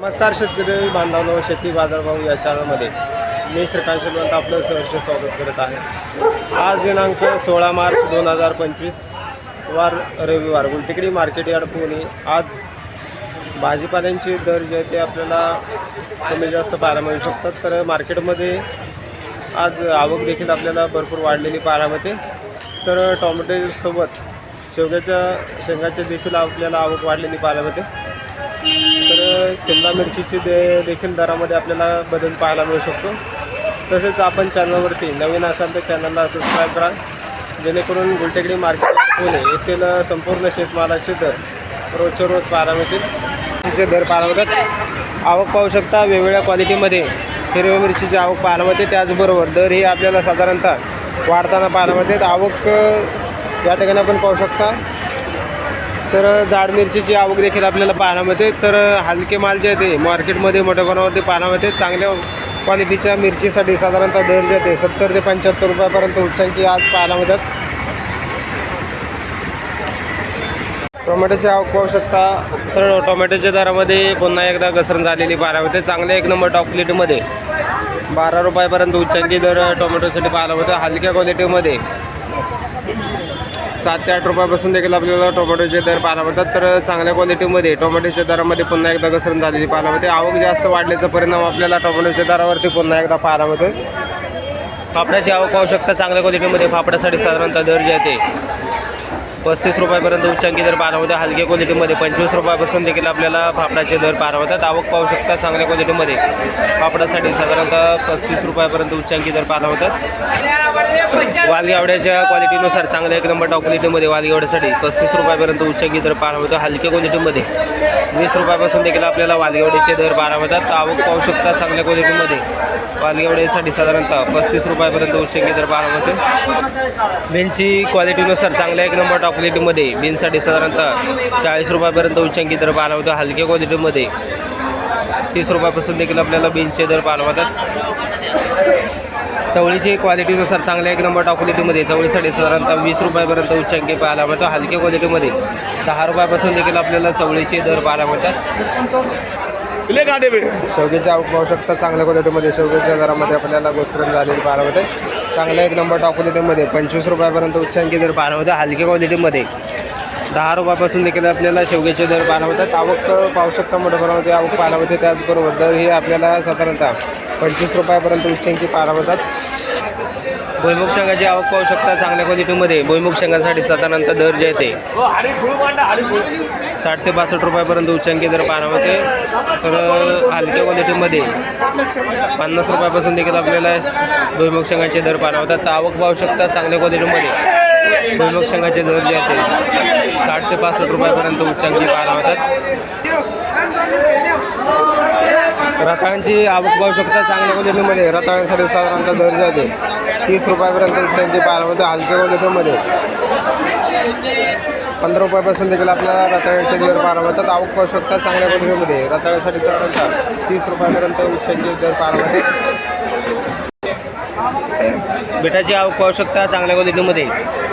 नमस्कार शेतकरी बांधवांनो शेती बाजारभाव या चॅनलमध्ये मी श्रीकांत शेलवंत आपलं सहर्ष स्वागत करत आहे. आज दिनांक सोळा मार्च दोन हजार पंचवीस वार रविवार. गुलटेकडी मार्केट यार्ड पुणे आज भाजीपाल्यांचे दर जे आहे ते आपल्याला कमी जास्त पाहायला मिळू शकतात. तर मार्केटमध्ये आज आवक देखील आपल्याला भरपूर वाढलेली पाहायला मिळते. तर टोमॅटोसोबत शेवग्याच्या शेंगाच्या देखील आपल्याला आवक वाढलेली पाहायला मिळते. तर शिमला मिरचीची दे देखील दरामध्ये आपल्याला बदल पाहायला मिळू शकतो. तसेच आपण चॅनलवरती नवीन असाल तर चॅनलला सबस्क्राईब करा. जेणेकरून गुलटेकडी मार्केट पुणे येथील संपूर्ण शेतमालाचे दर रोजच्या रोज पाहायला मिळतील. दर पाहायला मिळतात. आवक पाहू शकता वेगवेगळ्या क्वालिटीमध्ये हिरव्या मिरचीची आवक पाहायला मिळते. त्याचबरोबर दर ही आपल्याला साधारणतः वाढताना पाहायला मिळते आवक या ठिकाणी आपण पाहू शकता. तर जाड मिरचीची आवक देखील आपल्याला पाहायला मिळते. तर हलके माल जे आहे ते मार्केटमध्ये मोठ्या प्रमाणावरती पाहायला मिळते. चांगल्या क्वालिटीच्या मिरचीसाठी साधारणतः दर जे आहे ते सत्तर ते पंच्याहत्तर रुपयापर्यंत उच्चांकी आज पाहायला मिळतात. टोमॅटोची आवक पाहू शकता. तर टोमॅटोच्या दरामध्ये पुन्हा एकदा घसरण झालेली पाहायला मिळते. चांगल्या एक नंबर टॉप क्वालिटीमध्ये बारा रुपयापर्यंत उच्चांकी दर टोमॅटोसाठी पाहायला मिळतं. हलक्या क्वालिटीमध्ये सात ते आठ रुपयापासून देखील आपल्याला टोमॅटोचे दर पाहायला मिळतात. तर चांगल्या क्वालिटीमध्ये टोमॅटोच्या दरामध्ये पुन्हा एकदा घसरण झालेली पाहायला मिळते. आवक जास्त वाढल्याचा परिणाम आपल्याला टोमॅटोच्या दरावरती पुन्हा एकदा पाहायला मिळते फापड्याची आवक पाहू शकता. चांगल्या क्वालिटीमध्ये फाफड्यासाठी साधारणतः दर जे आहे ते पस्तीस रुपयापर्यंत उच्चांकी दर पाहायला मिळते हलक्या क्वालिटीमध्ये पंचवीस रुपयापासून देखील आपल्याला फापडाचे दर पाहायला होतात. आवक पाहू शकता चांगल्या क्वालिटीमध्ये फापडासाठी साधारणतः पस्तीस रुपयापर्यंत उच्चांकी दर पाहायला होतात. वालगेवड्याच्या क्वालिटीनुसार चांगल्या एक नंबर टॉप क्वालिटीमध्ये वालगेवड्यासाठी पस्तीस रुपयापर्यंत उच्चांकी दर पाहायला होतं. हलक्या क्वालिटीमध्ये वीस रुपयापासून देखील आपल्याला वालगेवड्याचे दर पाहायला होतात. आवक पाहू शकता चांगल्या क्वालिटीमध्ये वालगेवड्यासाठी साधारणतः पस्तीस रुपयापर्यंत उच्चांकी दर पाहायला मिळते बीनची क्वालिटीनुसार चांगल्या एक नंबर टॉप क्वालिटीमध्ये बीनसाठी साधारणतः चाळीस रुपयापर्यंत उच्चांकी दर पाहायला मिळतो हलक्या क्वालिटीमध्ये तीस रुपयापासून देखील आपल्याला बीनचे दर पाहायला मिळतात चवळीची क्वालिटीनुसार चांगल्या एक नंबर टॉप क्वालिटीमध्ये चवळीसाठी साधारणतः वीस रुपयापर्यंत उच्चांकी पाहायला मिळतो हलक्या क्वालिटीमध्ये दहा रुपयापासून देखील आपल्याला चवळीचे दर पाहायला मिळतात शेवग्याची आवक पाहू शकता चांगल्या क्वालिटीमध्ये शेवग्याच्या दरामध्ये आपल्याला घसरण झालेली पाहायला मिळते चांगल्या एक नंबर टॉप क्वालिटीमध्ये पंचवीस रुपयापर्यंत उच्चांकी दर पाहायला होता हलक्या क्वालिटीमध्ये दहा रुपयापासून देखील आपल्याला शेवग्याचे दर पाहायला होतात आवक पाहू शकता मोठ्या प्रमाणामध्ये आवक पाहायला होते त्याचबरोबर दर हे आपल्याला साधारणतः पंचवीस रुपयापर्यंत उच्चांकी पाहायला होतात भुईमुग शेंगाची आवक पाहू शकता चांगल्या क्वालिटीमध्ये भुईमुग शेंगासाठी साधारणतः दर जे आहे ते साठ ते पासष्ट रुपयापर्यंत उच्चांकी दर पाहणार होते. तर हलक्या क्वालिटीमध्ये पन्नास रुपयापासून देखील आपल्याला भुईमुग शेंगाचे दर पाहणार होतात. तर आवक पाहू शकता चांगल्या क्वालिटीमध्ये भुईमुग शेंगाचे दर जे असेल साठ ते पासष्ट रुपयापर्यंत उच्चांकी पाहायला होतात. रताळ्यांची आवक पाहू शकता चांगल्या क्वालिटीमध्ये. रताळ्यांसाठी साधारणतः दर जाते तीस रुपयापर्यंत उच्चांकी पाहायला हलक्या क्वालिटीमध्ये. पंधरा रुपयापासून देखील आपल्याला रताळ्याचे दर पाहायला मिळतात. आवक पाहू शकता चांगल्या क्वालिटीमध्ये. रताळ्यासाठी साधारणतः तीस रुपयापर्यंत उच्चांचे दर पाहायला होते बिटाची आवक पाहू शकता चांगल्या क्वालिटीमध्ये.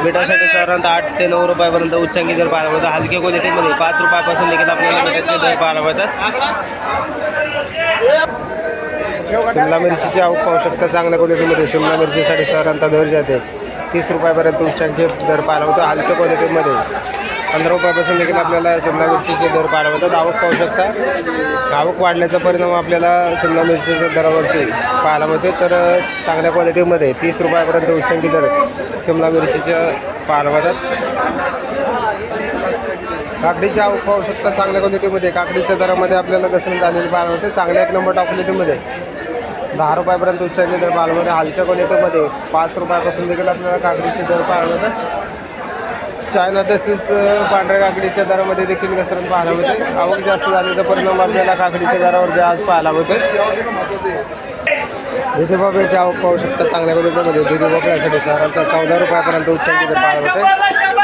बिटासाठी साधारणतः आठ ते नऊ रुपयापर्यंत उच्चांकी दर पाहायला मिळतात. हलक्या क्वालिटीमध्ये पाच रुपयापासून देखील आपल्याला बिटाचे दर पाहायला मिळतात. शिमला मिरचीची आवक पाहू शकता. चांगल्या क्वालिटीमध्ये शिमला मिरचीसाठी साधारणतः दर जे आहे तीस रुपयापर्यंत उच्चांकी दर पाहायला मिळतो हलक्या क्वालिटीमध्ये पंधरा रुपयापासून देखील आपल्याला शिमला मिरचीचे दर पाहायला मिळतात आवक पाहू शकता. आवक वाढण्याचा परिणाम आपल्याला शिमला मिरचीच्या दरावरती पाहायला मिळते तर चांगल्या क्वालिटीमध्ये तीस रुपयापर्यंत उच्चांकी दर शिमला मिरचीच्या पाहायला मिळतात. काकडीची आवक पाहू शकता चांगल्या क्वालिटीमध्ये काकडीच्या दरामध्ये आपल्याला घसरण झालेली पाहायला होते. चांगल्या एक नंबर टॉप क्वालिटीमध्ये दहा रुपयापर्यंत उच्चांकी दर पाहायला हलक्या क्वालिटीमध्ये पाच रुपयापासून देखील आपल्याला काकडीचे दर पाहायला होतं चायना तसेच पांढऱ्या काकडीच्या दरामध्ये देखील घसरण पाहायला होते आवक जास्त झाल्याचा परिणाम आपल्याला काकडीच्या दरावर आज पाहायला होते दुधी भोपळ्याची आवक पाहू शकता चांगल्या क्वालिटीमध्ये दुधी भोपळ्यासाठी साधारणतः चौदा रुपयापर्यंत उच्चांकी दर पाहायला होते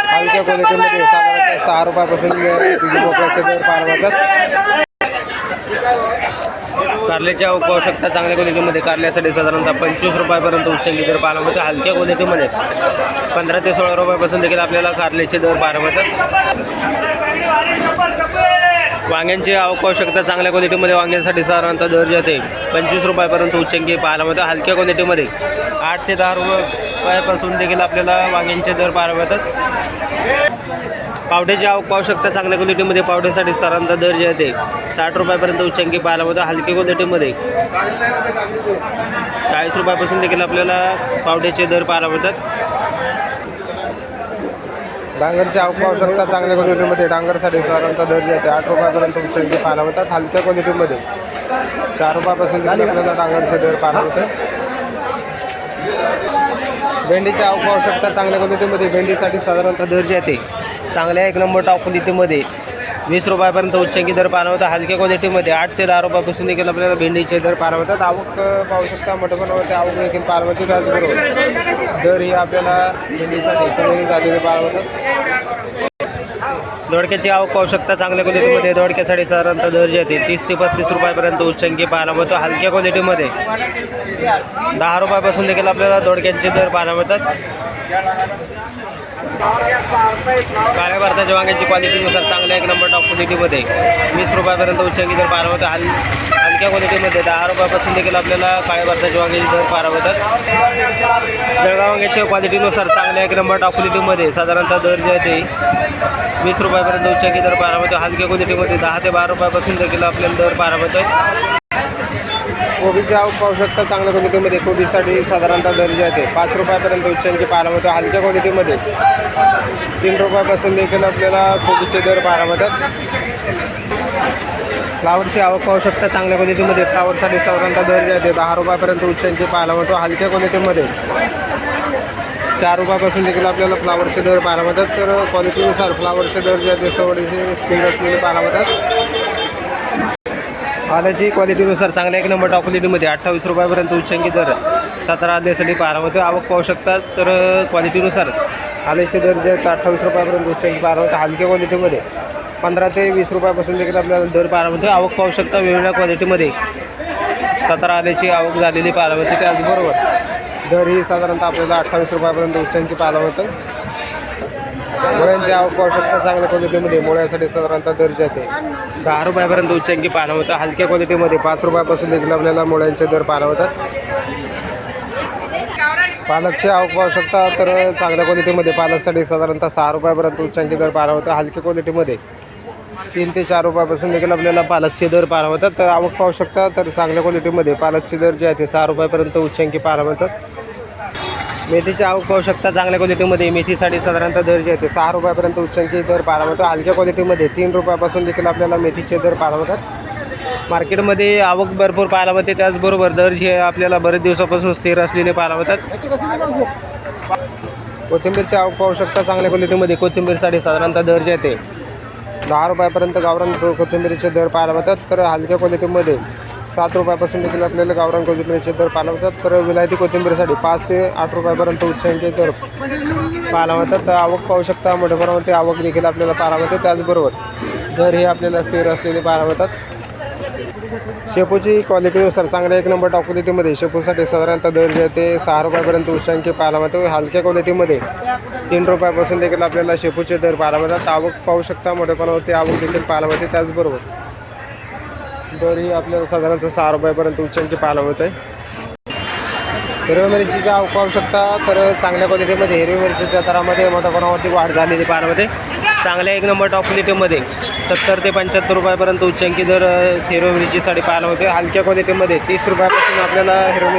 हलक्या क्वालिटीमध्ये साधारण सहा रुपयापासून भोपळ्याचे दर पार होतात कारल्याची आवक पाहू शकता चांगल्या क्वालिटीमध्ये कारल्यासाठी साधारणतः पंचवीस रुपयापर्यंत उच्चांकी दर पाहायला मिळतो हलक्या क्वालिटीमध्ये पंधरा ते सोळा रुपयापासून देखील आपल्याला कारल्याचे दर पाहायला मिळतात वांग्यांची आवक पाहू शकता चांगल्या क्वालिटीमध्ये वांग्यांसाठी साधारणतः दर जे पंचवीस रुपयापर्यंत उच्चांकी पाहायला मिळतं. हलक्या क्वालिटीमध्ये आठ ते दहा रुपयापासून देखील आपल्याला वांग्यांचे दर पाहायला मिळतात पावड्याची आवक पाहू शकता. चांगल्या क्वालिटीमध्ये पावड्यासाठी साधारणतः दर जे आहे ते साठ रुपयापर्यंत उच्चांकी पाहायला मिळतो. हलकी क्वालिटीमध्ये चाळीस रुपयापासून देखील आपल्याला पावड्याचे दर पाहायला मिळतात. डांगरची आवक पाहू शकता. चांगल्या क्वालिटीमध्ये डांगरसाठी साधारणतः दर जे आहे आठ रुपयापर्यंत उच्चांकी पाहायला मिळतात. हलक्या क्वालिटीमध्ये चार रुपयापासून आपल्याला डांगरचे दर पाहायला मिळतात. भेंडीची आवक पाहू शकता. चांगल्या क्वालिटीमध्ये भेंडीसाठी साधारणतः दर जे आहे ते चांगल्या एक नंबर टॉप क्वालिटीमध्ये वीस रुपयापर्यंत उच्चांकी दर पाहायला हलक्या क्वालिटीमध्ये आठ ते दहा रुपयापासून देखील आपल्याला भेंडीचे दर पाहायला होतात आवक पाहू शकता मोठेपणावरती आवक देखील पाहायला त्याचबरोबर दर ही आपल्याला भेंडीसाठी कमी झालेले दोडक्याची आवक पाहू शकता चांगल्या क्वालिटीमध्ये दोडक्यासाठी साधारणतः दर जे आहे तीस ते पस्तीस रुपयापर्यंत उच्चांकी पाहायला मिळतो हलक्या क्वालिटीमध्ये दहा रुपयापासून देखील आपल्याला दोडक्यांचे दर पाहायला मिळतात काळ्या भारताच्या वांग्याची क्वालिटीनुसार चांगल्या एक नंबर टॉप क्वालिटीमध्ये वीस रुपयापर्यंत उच्चांकी दर पार होतं हल हलक्या क्वालिटीमध्ये दहा रुपयापासून देखील आपल्याला काळ्या भारताच्या वांग्याची दर पार मिळतात जळगाव वांग्याच्या क्वालिटीनुसार चांगल्या एक नंबर टॉप क्वालिटीमध्ये साधारणतः दर जे आहे ते वीस रुपयापर्यंत उच्चांकी दर पाहायला होतं हलक्या क्वालिटीमध्ये दहा ते बारा रुपयापासून देखील आपल्याला दर पार होतात कोबीची आवक पाहू शकता चांगल्या क्वालिटीमध्ये कोबीसाठी साधारणतः दर्जा येते आहे पाच रुपयापर्यंत उच्चांकी पाहायला मिळतो. हलक्या क्वालिटीमध्ये तीन रुपयापासून देखील आपल्याला कोबीचे दर पाहायला मिळतात. फ्लावरची आवक पाहू शकता चांगल्या क्वालिटीमध्ये फ्लावरसाठी साधारणतः दर्जा येते आहे दहा रुपयापर्यंत उच्चांकी पाहायला मिळतो. हलक्या क्वालिटीमध्ये चार रुपयापासून देखील आपल्याला फ्लावरचे दर पाहायला मिळतात. तर क्वालिटीनुसार फ्लावरचे दर जे आहेत ते थोडेसे स्पीड असलेले पाहायला मिळतात. आल्याची क्वालिटीनुसार चांगल्या एक नंबर टॉप अठ्ठावीस रुपयापर्यंत उच्चांकी दर सातारा आल्यासाठी पारामध्ये आवक पाहू शकतात. तर क्वालिटीनुसार आल्याचे दर जे आहेत अठ्ठावीस रुपयापर्यंत उच्चांकी पारामध्ये हलक्या क्वालिटीमध्ये पंधरा ते वीस रुपयापासून देखील आपल्याला दर पारामध्ये आवक पाहू शकता वेगवेगळ्या क्वालिटीमध्ये. सातारा आल्याची आवक झालेली पारामध्ये त्याचबरोबर दर ही साधारणतः आपल्याला अठ्ठावीस रुपयापर्यंत उच्चांकी पाहायला होतं मुळ्यांची आवक पाहू शकता चांगल्या क्वालिटीमध्ये मुळ्यासाठी साधारणतः दर्जा आहे ते. दहा रुपयापर्यंत उच्चांकी पाहायला होतं हलक्या क्वालिटीमध्ये पाच रुपयापासून देखील आपल्याला मुळ्यांचे दर पाहायला होतात पालकची आवक पाहू शकता तर चांगल्या क्वालिटीमध्ये पालकसाठी साधारणतः सहा रुपयापर्यंत उच्चांकी दर पाहायला होतं हलक्या क्वालिटीमध्ये तीन ते चार रुपयापासून देखील आपल्याला पालकचे दर पाहायला होतात तर आवक पाहू शकता तर चांगल्या क्वालिटीमध्ये पालकचे दर जे आहे ते सहा रुपयापर्यंत उच्चांकी पाहायला होतात मेथीची आवक पाहू शकता चांगल्या क्वालिटीमध्ये मेथीसाठी साधारणतः दर जे आहे ते सहा रुपयापर्यंत उच्चांकी दर पाहायला मिळतो हलक्या क्वालिटीमध्ये तीन रुपयापासून देखील आपल्याला मेथीचे दर पाहायला मिळतात मार्केटमध्ये आवक भरपूर पाहायला मिळते. त्याचबरोबर दर जे आपल्याला बरेच दिवसापासून स्थिर असलेले पाहायला मिळतात कोथिंबीरची आवक पाहू शकता चांगल्या क्वालिटीमध्ये कोथिंबीरसाठी साधारणतः दर जे आहे ते दहा रुपयापर्यंत गावरान कोथिंबीरचे कोथिंबीरीचे दर पाहायला मिळतात. तर हलक्या क्वालिटीमध्ये सात रुपयापासून देखील आपल्याला गावरान कोथिंबीरचे दर पालवतात. तर विलायती कोथिंबीरसाठी पाच ते आठ रुपयापर्यंत उच्चांकी दर पाहायला तर आवक पाहू शकता मोठ्या प्रमाणात आवक देखील आपल्याला पाहायला त्याचबरोबर दर हे आपल्याला स्थिर असलेले पाहायला शेपूची क्वालिटीनुसार चांगल्या एक नंबर टॉप क्वालिटीमध्ये शेपूसाठी साधारणतः दर जे ते सहा रुपयापर्यंत उच्चांकी पाहायला मिळतो हलक्या क्वालिटीमध्ये तीन रुपयापासून देखील आपल्याला शेपूचे दर पाहायला मिळतात आवक पाहू शकता मोठेपणावरती आवक देखील पाहायला मिळते त्याचबरोबर तरी आपल्याला साधारणतः सहा रुपयापर्यंत उच्चांकी पाहायला मिळत आहे हिरव्या मिरचीची पाहू शकता. तर चांगल्या क्वालिटीमध्ये हिरव्या मिरचीच्या दरामध्ये मोठ्या प्रमाणावरती वाढ झालेली पाहायला चांगल्या एक नंबर टॉप क्वालिटीमध्ये सत्तर ते पंच्याहत्तर रुपयापर्यंत उच्चांकी दर अ, हिरव्या मिरचीसाठी पाहायला मिळते हलक्या क्वालिटीमध्ये तीस रुपयापासून आपल्याला हिरव्या